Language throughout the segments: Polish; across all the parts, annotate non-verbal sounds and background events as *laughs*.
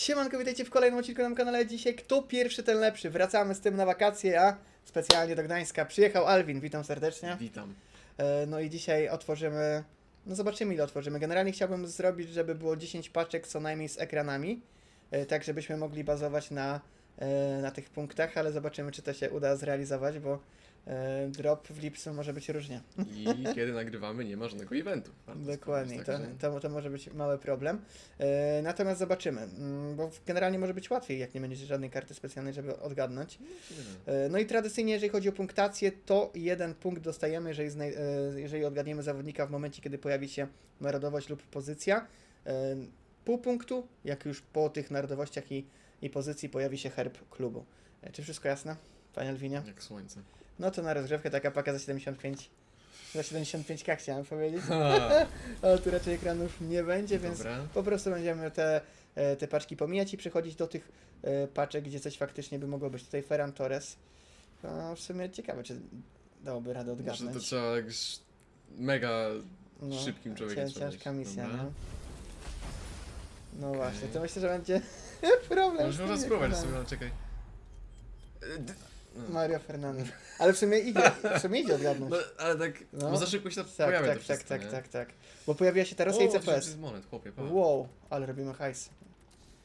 Siemanko, witajcie w kolejnym odcinku na kanale. Dzisiaj kto pierwszy, ten lepszy. Wracamy z tym na wakacje, a specjalnie do Gdańska przyjechał Alwin. Witam serdecznie. Witam. E, No i dzisiaj otworzymy, no zobaczymy ile otworzymy. Generalnie chciałbym zrobić, żeby było 10 paczek co najmniej z ekranami, e, tak żebyśmy mogli bazować na, na tych punktach, ale zobaczymy czy to się uda zrealizować, bo e, drop w lipcu może być różnie. I kiedy nagrywamy, nie ma żadnego eventu. Warto Dokładnie, to, to, to może być mały problem. E, natomiast zobaczymy, mm, bo generalnie może być łatwiej, jak nie będzie żadnej karty specjalnej, żeby odgadnąć. E, No i tradycyjnie, jeżeli chodzi o punktację, to jeden punkt dostajemy, jeżeli, e, jeżeli odgadniemy zawodnika w momencie, kiedy pojawi się narodowość lub pozycja. E, Pół punktu, jak już po tych narodowościach i, i pozycji pojawi się herb klubu. E, Czy wszystko jasne, panie Alwinie? Jak słońce. No to na rozgrzewkę taka paka za 75. Za 75k chciałem powiedzieć. Ale *laughs* tu raczej ekranów nie będzie, więc Dobra. po prostu będziemy te, e, te paczki pomijać i przechodzić do tych e, paczek, gdzie coś faktycznie by mogło być. Tutaj Ferran Torres. No, w sumie ciekawe, czy dałoby radę Że to odgadnąć. trzeba jak sz- mega No, szybkim człowiekiem Ciężka misja, Dobra. no. No Okej. właśnie, to myślę, że będzie *laughs* problem. Może z można tymi spróbować, sobie, ale czekaj. D- no. Mario Fernandez. Ale w sumie idzie, w sumie idzie odgadnąć. No, ale tak, No. bo za szybko się to tak, pojawia tak, to tak, wszystko, tak, nie? tak, tak. Bo pojawiła się ta Rosja i O, to CPS. jest monet, chłopie, pa. Wow, ale robimy hajs.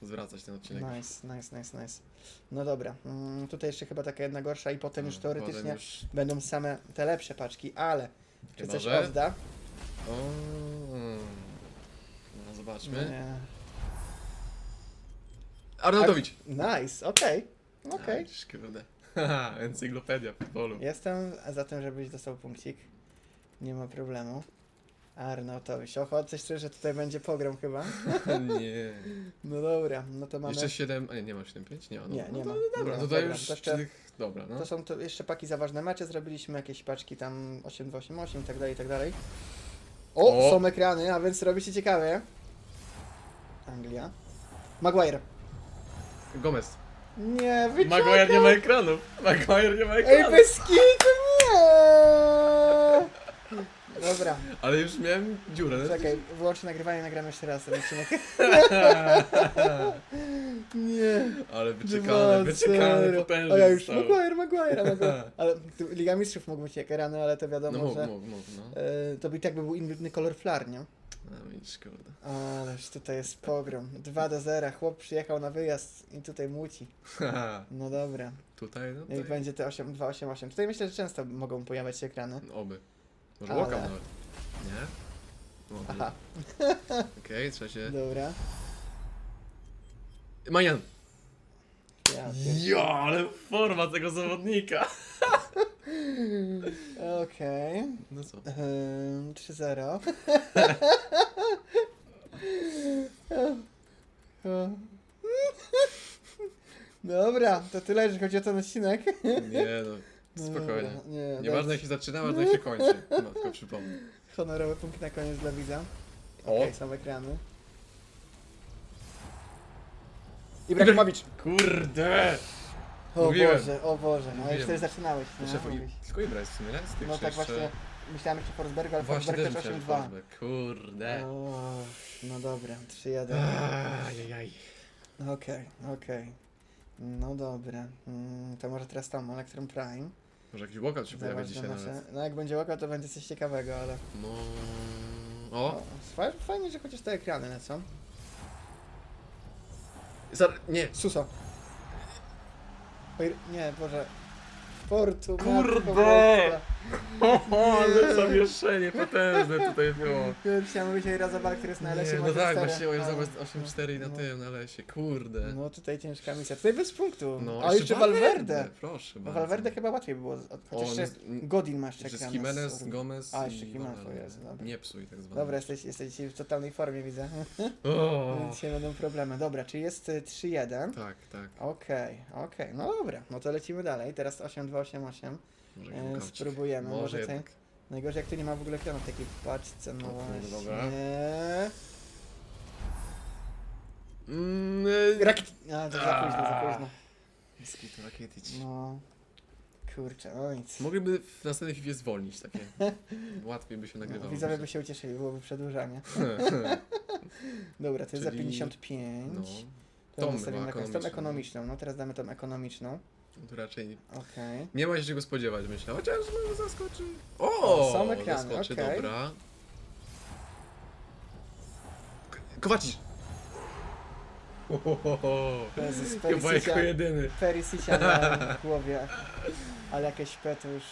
Zwracać ten odcinek. Nice, nice, nice, nice. No dobra, mm, tutaj jeszcze chyba taka jedna gorsza i potem już No, teoretycznie potem już- będą same te lepsze paczki, ale czy Chyba, coś że- odda? O, No zobaczmy. Nie. Arnoldowicz! Nice, okej, okej. A, widzisz, kurde. Haha, *laughs* encyklopedia futbolu. Jestem za tym, żebyś dostał punkcik. Nie ma problemu. Arnautowicz. Oho, coś czuję, że tutaj będzie pogrom chyba. *laughs* nie. No dobra, no to mamy... Jeszcze 7, a nie, nie ma 7-5? Nie, ma, no, Nie, no nie to, ma. Dobra, Dobra, to, to dobra, już to jeszcze- tych, dobra, no. To są to jeszcze paki za ważne mecze, zrobiliśmy jakieś paczki tam 8288 i tak dalej, i tak dalej. O, O! są ekrany, a więc robi się ciekawie. Anglia. Maguire. Gomez. Nie, wyczekaj. Maguire nie ma ekranów. Maguire nie ma Ej, ekranów. bez kitu, nie! Dobra, Ale już miałem dziurę. no. czekaj, wyłącz nagrywanie, nagramy jeszcze raz ten odcinek. *laughs* nie. Ale Dwa, wyczekane, wyczekane zero. potężnie A ja już zostało. Maguire, Maguire, *laughs* Maguire. Ale tu Liga Mistrzów mógł być ekrany, ale to wiadomo, No mógł, że... mógł, mógł, no. e, to by tak by był inny kolor flar, nie? No widzisz, kurde. Ależ tutaj jest pogrom. 2 do 0. Chłop przyjechał na wyjazd i tutaj muci. *laughs* No dobra. Tutaj, no Niech tutaj. będzie te 8, 2, 8, 8. Tutaj myślę, że często mogą pojawiać się ekrany. Oby. Może Ale- łokam nawet. Nie? O, Aha, *laughs* Okej, trzeba się... dobra. Majan! Ja, pier- Ja, ale forma tego zawodnika! *laughs* Okej. No co? Ym, 3-0. Dobra, to tyle, jeżeli chodzi o ten odcinek. Nie no, spokojnie. Dobra, Nie, Nieważne jak się zaczyna, ważne jak się kończy. No, tylko przypomnę. Honorowy punkt na koniec dla widza. O. Okej, są ekrany. Ibrahimowicz. Kurde! O Mówiłem. Boże, o Boże. No Mówiłem. już też zaczynałeś. No, Jeszcze, mówisz. tylko Ibra jest w sumie, nie? Z tych no tak jeszcze- właśnie, myślałem jeszcze Forsberg, ale Właśnie Forsberg też też myślałem, 8-2. Forsberg. Kurde. O, no dobra, 3-1. Ajajaj. Okej, okej. No dobra. Mm, to może teraz tam Electron Prime. Może jakiś walkout się pojawia Zobacz, dzisiaj nasze- nawet. No jak będzie łaka, to będzie coś ciekawego, ale... No... O, O! fa- fajnie, że chociaż te ekrany lecą. Zar... Nie! Suso. Nie, Boże. Portu. Kurde! Ale zamieszczenie potężne tutaj było. Chciałem mówić o Razabal, który jest na lesie. Nie, no tak, właśnie, oj, ale- zobacz 8-4 na no. tym, na lesie, kurde. No tutaj ciężka misja. Tutaj bez punktu. No, A jeszcze Valverde. Proszę No, bardzo. Valverde chyba łatwiej było. O, Chociaż jeszcze no, Godin masz Jeszcze czeka z Jimenez, Gomez A, jeszcze i Jimenez, o Jezu, dobra. Nie psuj tak zwane. Dobra, jesteś, jesteś w totalnej formie, widzę. *laughs* O, Dzisiaj będą problemy. Dobra, czy jest y, 3-1? tak, tak. Okej, okej. No dobra, no to lecimy dalej. Teraz 8-2-8-8. Może E, spróbujemy. Może, Może jednak. Najgorzej jak tu nie ma w ogóle ekranu w takiej paczce, no O kurde, właśnie. dobra. Mm, y, Rakiet... A, to za późno, za późno. Skitu Rakitic. No. Kurczę, no nic. Mogliby w następnej chwili zwolnić takie. *laughs* Łatwiej by się No, nagrywało. widzowie by się ucieszyli, byłoby przedłużanie. *laughs* Dobra, to jest za Czyli- 55. No. Zostawimy chyba na koniec. Tą ekonomiczną. ekonomiczną. No teraz damy tą ekonomiczną. No To raczej Okej. nie ma się czego spodziewać, myślę. Chociaż może zaskoczy. O! O, są ekrany, zaskoczy, okej. dobra. K- Kowacic! Ohohoho. Jezus, Chyba jako Perisicia, jedyny. Perisicia w głowie. Ale jakieś P to już...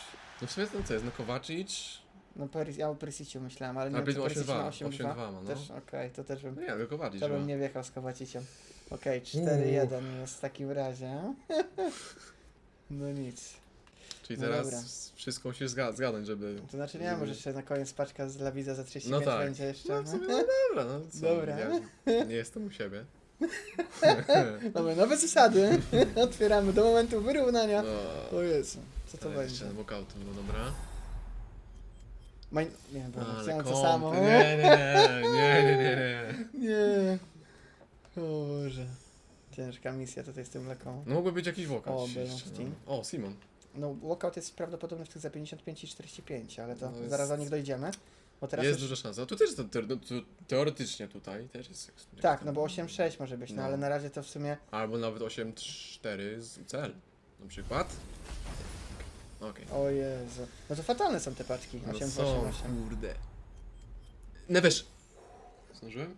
No w sumie to co jest? No Kowacic? No Peris, ja o Persiciu myślałem, ale nie Ale wiem, czy powiedzmy Perisic 8-2, ma 8-2. 8-2 ma, no. Też, okej, to też bym... No nie, no Kowacic. To bym chyba. nie wjechał z Kowaciciem. Okej, 4-1 jest w takim razie. *laughs* No nic. Czyli No teraz dobra. wszystko musisz zga- zgadnąć, żeby... To znaczy nie, żeby- może jeszcze na koniec paczka z Lawidza za 35 No tak. będzie jeszcze. No w sumie, no dobra, no co, Dobra. Ja *laughs* nie jestem u siebie. *laughs* Dobra, nowe zasady. *laughs* Otwieramy do momentu wyrównania. No. O Jezu, co to Ale będzie? walkoutu, no dobra. Maj... Nie, bo Ale chciałem to samo. Nie, nie, nie, nie, nie, nie, nie. Nie. O Boże. Ciężka misja tutaj z tym mleką. No mógłby być jakiś walkout. O, Bellowstein. no. O, Simon. No, walkout jest prawdopodobny w tych za 55 i 45, ale to No jest- zaraz do nich dojdziemy. Bo teraz jest już... duża szansa. Tu też jest, te, no, tu, teoretycznie tutaj też jest. Tak, no bo 8-6 może być, no, No. ale na razie to w sumie... Albo nawet 8-4 z UCL. Na przykład. Okej. O Jezu. No to fatalne są te paczki. 8, No 8, są, 8. kurde. Newiesz. Zdążyłem?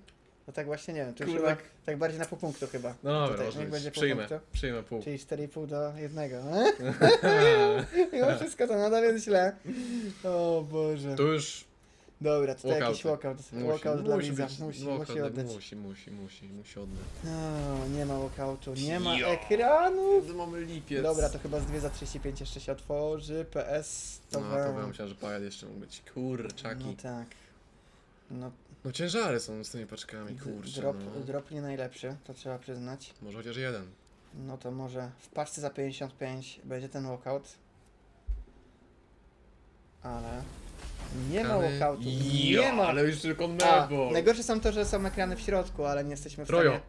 No tak właśnie nie wiem, tu Kurde. chyba tak bardziej na pół punktu chyba. No dobra, Tutaj, może niech być. będzie pół Przyjmę, punktu. przyjmę pół. Czyli 4,5 do 1. *laughs* *laughs* Mimo wszystko to nadal jest źle. O Boże. Tu już Dobra, tutaj Walkouty. jakiś walkout. musi, Walkout dla musi widza. być Musi, walkout, musi oddać. Musi, musi, musi, musi oddać. No, nie ma walkoutu, nie ma Jo. ekranu. Mamy lipiec. Dobra, to chyba z 2 za 35 jeszcze się otworzy. PS to No, wam- to bym myślał, że pajad jeszcze mógł być. Kurczaki. No, tak. No, ciężary są z tymi paczkami, kurczę. drop, no. drop nie najlepszy, to trzeba przyznać. Może chociaż jeden. No to może w paczce za 55 będzie ten walkout. Ale nie ma Ekrany. walkoutu. Nie ma. ale już tylko A, nebo. najgorsze są to, że są ekrany w środku, ale nie jesteśmy w Trojo.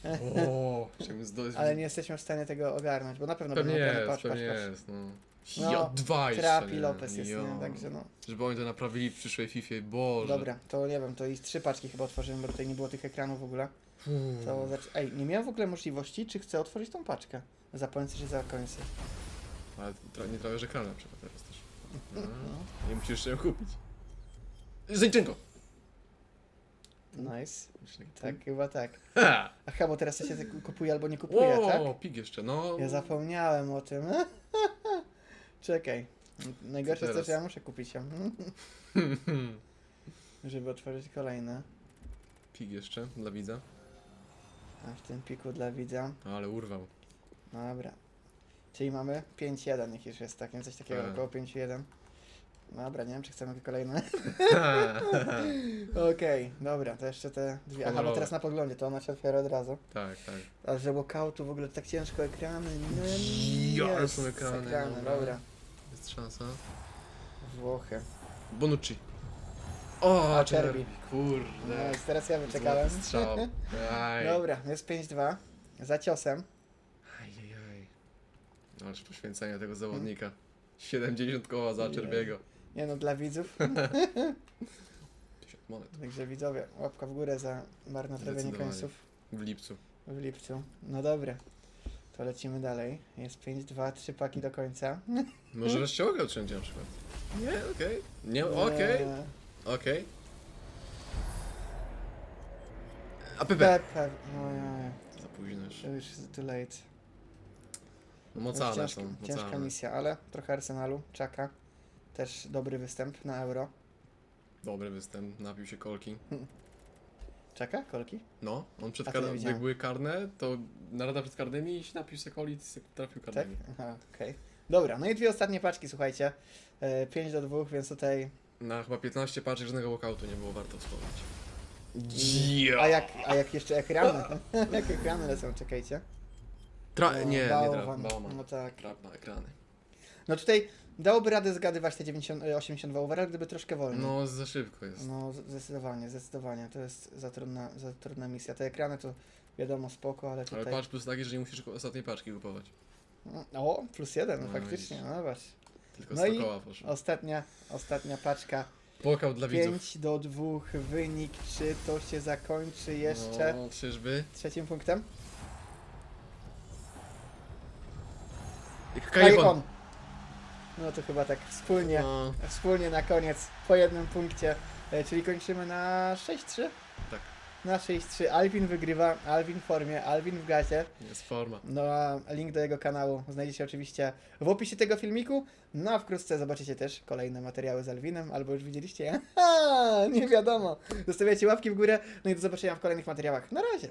stanie. O, *laughs* chciałbym zdać. Ale nie jesteśmy w stanie tego ogarnąć, bo na pewno Pewnie będą ekrany. jest, Patrz, patrz, pewnie patrz. jest, no. No, Jo, dwa jeszcze, Trapi nie? Lopez jest, Jo. nie? Także no. Żeby oni to naprawili w przyszłej FIFA, boże. Dobra, to nie wiem, to i trzy paczki chyba otworzymy, bo tutaj nie było tych ekranów w ogóle. To zac... Ej, nie miałem w ogóle możliwości, czy chcę otworzyć tą paczkę. Zapomnę czy za końce. Ale tra- nie trafiasz ekranu na przykład teraz też. *laughs* No. Nie musisz jeszcze ją kupić. Zajczynko! Nice. Tak, chyba tak. Ha! Aha, bo teraz to się tak kupuje albo nie kupuje, tak? O, pig jeszcze, no. Ja zapomniałem o tym. *laughs* Czekaj. Najgorsze jest to, teraz? że ja muszę kupić ją. *laughs* Żeby otworzyć kolejne. Pig jeszcze dla widza. A w tym piku dla widza. Ale urwał. Dobra. Czyli mamy 5-1, niech już jest takim coś takiego, Tak. około 5-1. Dobra, nie wiem czy chcemy kolejne. *laughs* Okej, dobra, to jeszcze te dwie. Aha, bo teraz na poglądzie, to ona się otwiera od razu. tak, tak. A że walkoutu w ogóle tak ciężko ekrany. Ja, ale jest są ekrany, ekrany dobra. dobra. Jest szansa. Włochy. Bonucci. O, A. Czerbi. Kurde. No, teraz ja wyczekałem. Złoty strzał. *laughs* Aj. Dobra, jest 5-2. Za ciosem. Ajajaj. Ależ poświęcenie tego zawodnika. 70 koła za Czerbiego. Nie no, dla widzów. 50 *laughs* monet *laughs* Także widzowie, łapka w górę za marnotrawienie Zdecydowanie. końców w lipcu. w lipcu. No dobra. To lecimy dalej. Jest 5-2, 3 paki do końca. *laughs* Może mogę odciąć na przykład. Nie, okej. Nie, okej. Eee, Okej. A Pepe. Pepe. Ojej, Za późno już. to już too late. No To jest mocane ciężka, są, ciężka mocane. misja, ale trochę Arsenalu, Czaka. Też dobry występ na Euro. Dobry występ, napił się kolki. *laughs* Czaka? Kolki? No, on przed A to nie karne, widziałem. jak były karne, to narada przed karnymi i się napił się coli i se- trafił Tak? karnymi. Aha, okej. Dobra, no i dwie ostatnie paczki, słuchajcie. 5 do 2, więc tutaj... Na chyba 15 paczek żadnego walkoutu nie było warto wspomnieć. A jak, a jak jeszcze ekrany? *laughs* jak ekrany lecą, czekajcie. Tra- No, nie, nie traf, Bauman. No tak. Traf na ekrany. No tutaj dałoby radę zgadywać te 90, 82 e, overall, gdyby troszkę wolniej. No, za szybko jest. No, zdecydowanie, zdecydowanie. To jest za trudna, za trudna misja. Te ekrany to wiadomo spoko, ale tutaj... Ale patrz plus taki, że nie musisz ostatniej paczki kupować. O, plus jeden, no, faktycznie, no zobacz. Tylko no i koła poszło. ostatnia, ostatnia paczka. Pokał dla 5 widzów. 5 do 2, wynik, czy to się zakończy jeszcze? No, czyżby? Trzecim punktem? Kajkon. No to chyba tak wspólnie, No, wspólnie na koniec po jednym punkcie, e, czyli kończymy na 6-3? Tak. Na 6-3. Alvin wygrywa, Alvin w formie, Alvin w gacie. jest forma. No a link do jego kanału znajdziecie oczywiście w opisie tego filmiku. No a wkrótce zobaczycie też kolejne materiały z Alvinem, albo już widzieliście. Aha, *laughs* nie wiadomo. Zostawiajcie łapki w górę, no i do zobaczenia w kolejnych materiałach. Na razie.